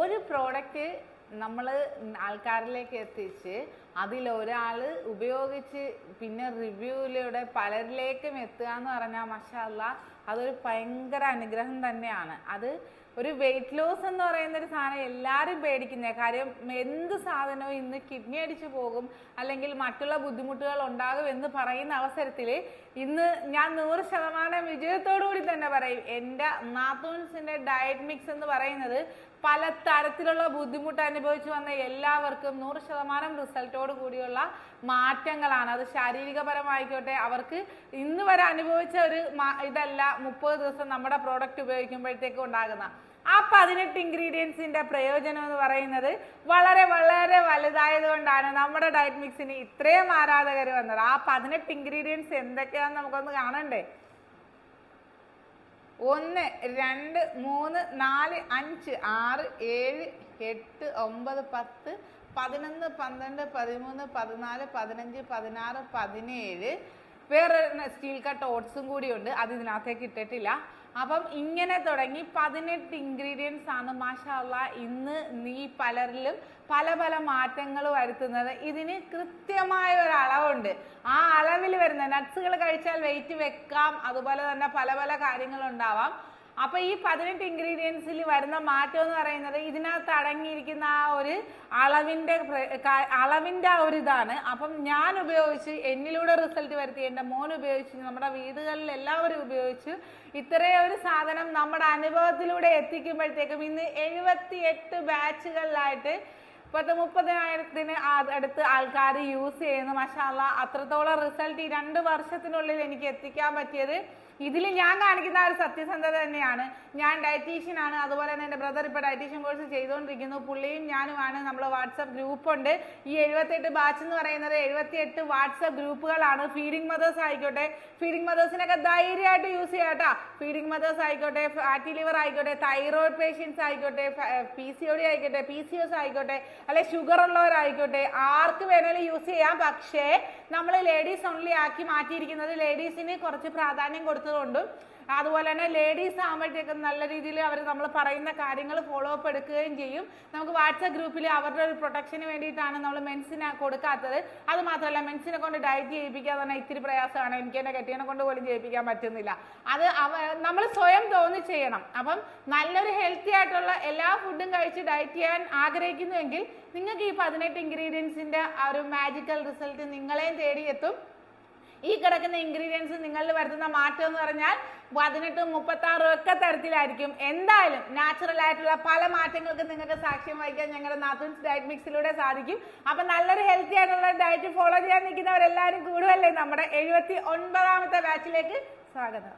ഒരു പ്രോഡക്റ്റ് നമ്മൾ ആൾക്കാരിലേക്ക് എത്തിച്ച് അതിലൊരാൾ ഉപയോഗിച്ച് പിന്നെ റിവ്യൂയിലൂടെ പലരിലേക്കും എത്തുക എന്ന് പറഞ്ഞാൽ മഷാല്ല അതൊരു ഭയങ്കര അനുഗ്രഹം തന്നെയാണ്. അത് ഒരു വെയിറ്റ് ലോസ് എന്ന് പറയുന്ന ഒരു സാധനം എല്ലാവരും പേടിക്കുന്നത് കാര്യം എന്ത് സാധനവും ഇന്ന് കിഡ്നി അടിച്ചു പോകും അല്ലെങ്കിൽ മറ്റുള്ള ബുദ്ധിമുട്ടുകൾ ഉണ്ടാകും എന്ന് പറയുന്ന അവസരത്തിൽ ഇന്ന് ഞാൻ നൂറ് ശതമാനം വിജയത്തോടു കൂടി തന്നെ പറയും. എന്റെ നാത്തൂൻസിന്റെ ഡയറ്റ് മിക്സ് എന്ന് പറയുന്നത് പല തരത്തിലുള്ള ബുദ്ധിമുട്ട് അനുഭവിച്ചു വന്ന എല്ലാവർക്കും നൂറ് ശതമാനം റിസൾട്ടോട് കൂടിയുള്ള മാറ്റങ്ങളാണ്. അത് ശാരീരികപരമായിക്കോട്ടെ അവർക്ക് ഇന്ന് വരെ അനുഭവിച്ച ഒരു ഇതല്ല മുപ്പത് ദിവസം നമ്മുടെ പ്രോഡക്റ്റ് ഉപയോഗിക്കുമ്പോഴത്തേക്കും ഉണ്ടാകുന്ന ആ പതിനെട്ട് ഇൻഗ്രീഡിയൻസിന്റെ പ്രയോജനം എന്ന് പറയുന്നത് വളരെ വളരെ വലുതായത് കൊണ്ടാണ് നമ്മുടെ ഡയറ്റ് മിക്സിന് ഇത്രയും ആരാധകർ വന്നത്. ആ പതിനെട്ട് ഇൻഗ്രീഡിയൻസ് എന്തൊക്കെയാണെന്ന് നമുക്കൊന്ന് കാണണ്ടേ? ഒന്ന് രണ്ട് മൂന്ന് നാല് അഞ്ച് ആറ് ഏഴ് എട്ട് ഒമ്പത് പത്ത് പതിനൊന്ന് പന്ത്രണ്ട് പതിമൂന്ന് പതിനാല് പതിനഞ്ച് പതിനാറ് പതിനേഴ്. വേറെ സ്റ്റീൽ കട്ട് ഓട്സും കൂടിയുണ്ട്. അത് ഇതിനകത്തേക്ക് ഇട്ടിട്ടില്ല. അപ്പം ഇങ്ങനെ തുടങ്ങി പതിനെട്ട് ഇൻഗ്രീഡിയൻസ് ആണ് മാഷാല്ല ഇന്ന് നീ പലരിലും പല പല മാറ്റങ്ങൾ വരുത്തുന്നത്. ഇതിന് കൃത്യമായ ഒരു അളവുണ്ട്. ആ അളവിൽ വരുന്ന നട്ട്സുകൾ കഴിച്ചാൽ വെയിറ്റ് വെക്കാം. അതുപോലെ തന്നെ പല പല കാര്യങ്ങളുണ്ടാവാം. അപ്പൊ ഈ പതിനെട്ട് ഇൻഗ്രീഡിയൻസിൽ വരുന്ന മാറ്റം എന്ന് പറയുന്നത് ഇതിനകത്ത് അടങ്ങിയിരിക്കുന്ന ആ ഒരു അളവിന്റെ അളവിന്റെ ആ ഒരു ഇതാണ്. അപ്പം ഞാൻ ഉപയോഗിച്ച് എന്നിലൂടെ റിസൾട്ട് വരുത്തി എന്റെ മോൻ ഉപയോഗിച്ച് നമ്മുടെ വീടുകളിൽ എല്ലാവരും ഉപയോഗിച്ച് ഇത്രയും ഒരു സാധനം നമ്മുടെ അനുഭവത്തിലൂടെ എത്തിക്കുമ്പോഴത്തേക്കും ഇന്ന് എഴുപത്തി എട്ട് ബാച്ചുകളിലായിട്ട് പത്ത് മുപ്പതിനായിരത്തിന് അടുത്ത് ആൾക്കാർ യൂസ് ചെയ്യുന്നു. മഷാല്ല അത്രത്തോളം റിസൾട്ട് ഈ രണ്ട് വർഷത്തിനുള്ളിൽ എനിക്ക് എത്തിക്കാൻ പറ്റിയത്. ഇതിൽ ഞാൻ കാണിക്കുന്ന ഒരു സത്യസന്ധത തന്നെയാണ്. ഞാൻ ഡയറ്റീഷ്യൻ ആണ്. അതുപോലെ തന്നെ എന്റെ ബ്രദർ ഇപ്പോൾ ഡയറ്റീഷ്യൻ കോഴ്സ് ചെയ്തുകൊണ്ടിരിക്കുന്നു. പുള്ളിയും ഞാനുമാണ് നമ്മൾ വാട്സപ്പ് ഗ്രൂപ്പ് ഉണ്ട്. ഈ എഴുപത്തെട്ട് ബാച്ച് എന്ന് പറയുന്നത് എഴുപത്തിയെട്ട് വാട്സപ്പ് ഗ്രൂപ്പുകളാണ്. ഫീഡിംഗ് മദേഴ്സ് ആയിക്കോട്ടെ. ഫീഡിംഗ് മദേഴ്സിനൊക്കെ ധൈര്യമായിട്ട് യൂസ് ചെയ്യാം ഫീഡിംഗ് മദേഴ്സ് ആയിക്കോട്ടെ ഫാറ്റി ലിവർ ആയിക്കോട്ടെ തൈറോയിഡ് പേഷ്യൻസ് ആയിക്കോട്ടെ പി സി ഒ ഡി ആയിക്കോട്ടെ പി സി എസ് ആയിക്കോട്ടെ അല്ലെ ഷുഗർ ഉള്ളവരായിക്കോട്ടെ ആർക്ക് വേണമെങ്കിലും യൂസ് ചെയ്യാം. പക്ഷേ നമ്മൾ ലേഡീസ് ഓൺലി ആക്കി മാറ്റിയിരിക്കുന്നത് ലേഡീസിന് കുറച്ച് പ്രാധാന്യം കൊടുത്തതുകൊണ്ടും. അതുപോലെ തന്നെ ലേഡീസ് ആകുമ്പോഴത്തേക്കും നല്ല രീതിയിൽ അവർ നമ്മൾ പറയുന്ന കാര്യങ്ങൾ ഫോളോ അപ്പ് എടുക്കുകയും ചെയ്യും. നമുക്ക് വാട്സപ്പ് ഗ്രൂപ്പിൽ അവരുടെ ഒരു പ്രൊട്ടക്ഷന് വേണ്ടിയിട്ടാണ് നമ്മൾ മെൻസിന് കൊടുക്കാത്തത്. അത് മാത്രമല്ല മെൻസിനെ കൊണ്ട് ഡയറ്റ് ചെയ്യിപ്പിക്കാൻ തന്നെ ഇത്തിരി പ്രയാസമാണ്. എനിക്ക് എന്നെ കെട്ടിയനെ കൊണ്ട് പോലും ചെയ്യിപ്പിക്കാൻ പറ്റുന്നില്ല. അത് നമ്മൾ സ്വയം തോന്നി ചെയ്യണം. അപ്പം നല്ലൊരു ഹെൽത്തി ആയിട്ടുള്ള എല്ലാ ഫുഡും കഴിച്ച് ഡയറ്റ് ചെയ്യാൻ ആഗ്രഹിക്കുന്നുവെങ്കിൽ നിങ്ങൾക്ക് ഈ പതിനെട്ട് ഇൻഗ്രീഡിയൻസിന്റെ ആ ഒരു മാജിക്കൽ റിസൾട്ട് നിങ്ങളെയും തേടിയെത്തും. ഈ കിടക്കുന്ന ഇൻഗ്രീഡിയൻസ് നിങ്ങളിൽ വരുത്തുന്ന മാറ്റം എന്ന് പറഞ്ഞാൽ പതിനെട്ടും മുപ്പത്തി ആറും ഒക്കെ തരത്തിലായിരിക്കും. എന്തായാലും നാച്ചുറൽ ആയിട്ടുള്ള പല മാറ്റങ്ങൾക്ക് നിങ്ങൾക്ക് സാക്ഷ്യം വഹിക്കാൻ ഞങ്ങളുടെ നാത്തൂൻസ് ഡയറ്റ് മിക്സിലൂടെ സാധിക്കും. അപ്പൊ നല്ലൊരു ഹെൽത്തി ആയിട്ടുള്ള ഡയറ്റ് ഫോളോ ചെയ്യാൻ നിൽക്കുന്നവരെല്ലാവരും കൂടുമല്ലേ നമ്മുടെ എഴുപത്തി ഒൻപതാമത്തെ ബാച്ചിലേക്ക് സ്വാഗതം.